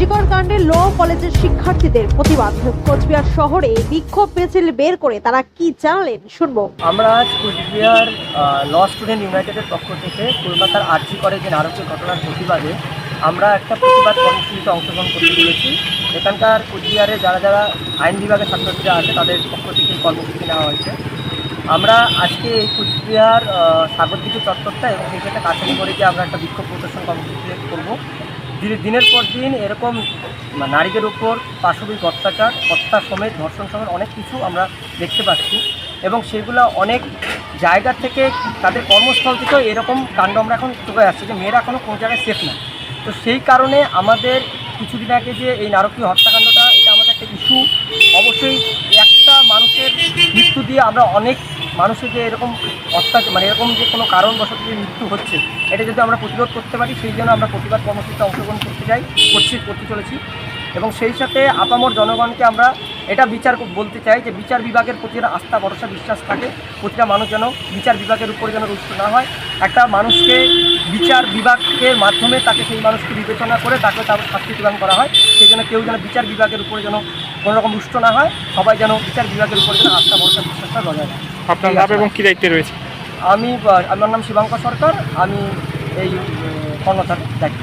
আরজিকর কাণ্ডে ল কলেজের শিক্ষার্থীদের প্রতিবাদ। কোচবিহার শহরে বিক্ষোভ মিছিল বের করে তারা কি জানালেন? শুনব। আমরা আজ কোচবিহার ল স্টুডেন্ট ইউনাইটেডের পক্ষ থেকে কলকাতার আর্জি করে যে নারকীয় ঘটনার প্রতিবাদে আমরা একটা প্রতিবাদ কর্মসূচিতে অংশগ্রহণ করতে চলেছি এখানকার কোচবিহারে যারা যারা আইন বিভাগের ছাত্রছাত্রীরা আছে, তাদের পক্ষ থেকে কর্মসূচি নেওয়া হয়েছে। আমরা আজকে এই কুচবিহার সাগরদিঘি চত্বরটা এবং সাথে কাছারি করে গিয়ে আমরা একটা বিক্ষোভ প্রদর্শন কর্মসূচি করব। দিনের পর দিন এরকম নারীদের উপর পাশবিক অত্যাচার হত্যা সমেত ধর্ষণ সমেত অনেক কিছু আমরা দেখতে পাচ্ছি এবং সেগুলো অনেক জায়গা থেকে তাদের কর্মস্থল থেকেও এরকম কাণ্ড আমরা এখন চলে আসছি যে মেয়েরা এখনও কোনো জায়গায় সেফ না। তো সেই কারণে আমাদের কিছুদিন আগে যে এই নারকীয় হত্যাকাণ্ডটা, এটা আমাদের একটা ইস্যু অবশ্যই একটা মানুষের মৃত্যু দিয়ে আমরা অনেক মানুষের যে এরকম অত্যাচার মানে এরকম যে কোনো কারণবশত যে মৃত্যু হচ্ছে, এটা যদি আমরা প্রতিরোধ করতে পারি, সেই জন্য আমরা প্রতিবাদ কর্মসূচিতে অংশগ্রহণ করতে চাই, করছি, করতে চলেছি। এবং সেই সাথে আপামর জনগণকে আমরা এটা বিচার বলতে চাই যে বিচার বিভাগের প্রতি আস্থা, ভরসা, বিশ্বাস থাকে, প্রতিটা মানুষ যেন বিচার বিভাগের উপরে যেন রুষ্ট না হয়। একটা মানুষকে বিচার বিভাগের মাধ্যমে তাকে সেই মানুষকে বিবেচনা করে তাকে তার শাস্তি প্রদান করা হয়। সেই জন্য কেউ যেন বিচার বিভাগের উপরে যেন কোনো রকম দুষ্ট না হয় সবাই যেন বিচার বিভাগের উপর যেন আস্থা ভরসা বিশ্বাসটা বজায় রাখে। আপনার নাম এবং কী দায়িত্বে রয়েছে? আমি আমার নাম শিবাঙ্কর সরকার আমি এই কর্মচারী দায়িত্ব।